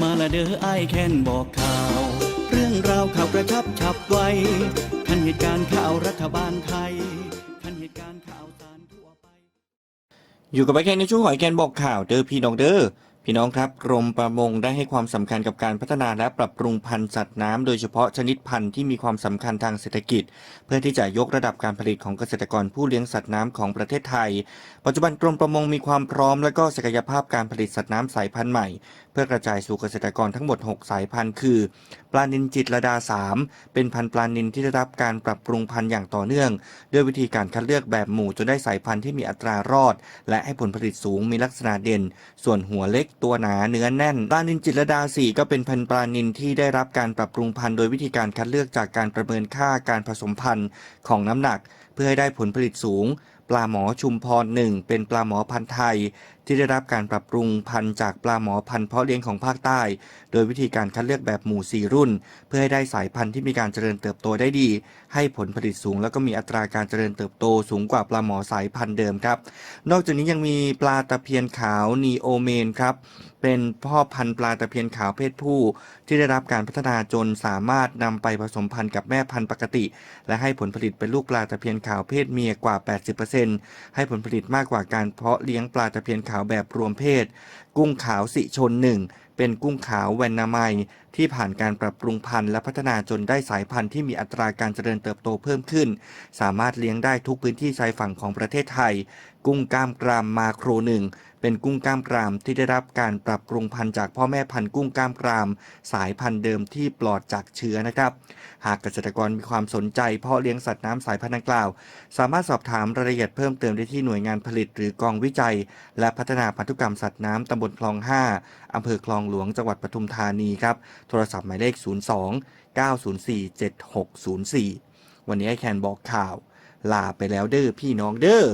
มาละเด้อไอายแค้นบอกข่าว เรื่องราวข่าวกระชับฉับไวทันเหตุการณ์ข่าวรัฐบาลไทยทันเหตุการณ์ข่าวสารทั่วไป อยู่กับไอแคนในช่วงหอยแคนบอกข่าวเด้อพี่น้องเด้อ พี่น้องครับกรมประมงได้ให้ความสำคัญกับการพัฒนาและปรับปรุงพันธุ์สัตว์น้ำโดยเฉพาะชนิดพันธุ์ที่มีความสำคัญทางเศรษฐกิจ เพื่อที่จะยกระดับการผลิตของเกษตรกรผู้เลี้ยงสัตว์น้ำของประเทศไทย ปัจจุบันกรมประมงมีความพร้อม และก็ศักยภาพการผลิตสัตว์น้ำสายพันธุ์ใหม่ เพื่อกระจายสู่เกษตรกรทั้งหมด 6 สายพันธุ์คือปลานินจิตรลดา 3 เป็นพันธุ์ปลานินที่ได้รับการปรับปรุงพันธุ์อย่างต่อเนื่อง ด้วยวิธีการคัดเลือกแบบหมู่จนได้สายพันธุ์ที่มีอัตรารอด และให้ผลผลิตสูงมีลักษณะเด่น ส่วนหัวเล็กตัวหนาเนื้อแน่นปลานินจิตรดา4ก็เป็นพันธุ์ปลานินที่ได้รับการปรับปรุงพันธุ์โดยวิธีการคัดเลือกจากการประเมินค่าการผสมพันธุ์ของน้ำหนัก เพื่อให้ได้ผลผลิตสูง ปลาหมอชุมพรหนึ่งเป็นปลาหมอพันธุ์ไทยที่ได้รับการปรับปรุงพันธุ์จากปลาหมอพันธุ์เพาะเลี้ยงของภาคใต้ โดยวิธีการคัดเลือกแบบหมู่ 4 รุ่น เพื่อให้ได้สายพันธุ์ที่มีการเจริญเติบโตได้ดี ให้ผลผลิตสูง แล้วก็มีอัตราการเจริญเติบโตสูงกว่าปลาหมอสายพันธุ์เดิมครับ นอกจากนี้ยังมีปลาตะเพียนขาวนีโอเมนครับเป็นพ่อพันธุ์ปลาตะเพียนขาวเพศผู้ ที่ได้รับการพัฒนาจนสามารถนำไปผสมพันธุ์กับแม่พันธุ์ปกติ และให้ผลผลิตเป็นลูกปลาตะเพียนขาวเพศเมียกว่า 80%ให้ผลผลิตมากกว่าการเพาะเลี้ยงปลาตะเพียนขาวขาวแบบรวมเพศ กุ้งขาวสิชนหนึ่ง เป็นกุ้งขาวแวนนาไมที่ผ่านการปรับปรุงพันธุ์และพัฒนาจนได้สายพันธุ์ที่มีอัตราการเจริญเติบโตเพิ่มขึ้น สามารถเลี้ยงได้ทุกพื้นที่ชายฝั่งของประเทศไทย กุ้งกล้ามกรามมาโครหนึ่งเป็นกุ้งกล้ามกรามที่ได้รับการปรับปรุงพันธุ์จากพ่อแม่พันธุ์กุ้งกล้ามกราม สายพันธุ์เดิมที่ปลอดจากเชื้อนะครับ หากเกษตรกรมีความสนใจเพาะเลี้ยงสัตว์น้ำสายพันธุ์ดังกล่าว สามารถสอบถามรายละเอียดเพิ่มเติมได้ที่หน่วยงานผลิตหรือกองวิจัย และพัฒนาพันธุกรรมสัตว์น้ำตำบลคลอง 5อำเภอคลองหลวงจังหวัดปทุมธานีครับ โทรศัพท์หมายเลข 02 904 7604 วันนี้ไอแคนบอกข่าว ลาไปแล้วเด้อพี่น้องเด้อ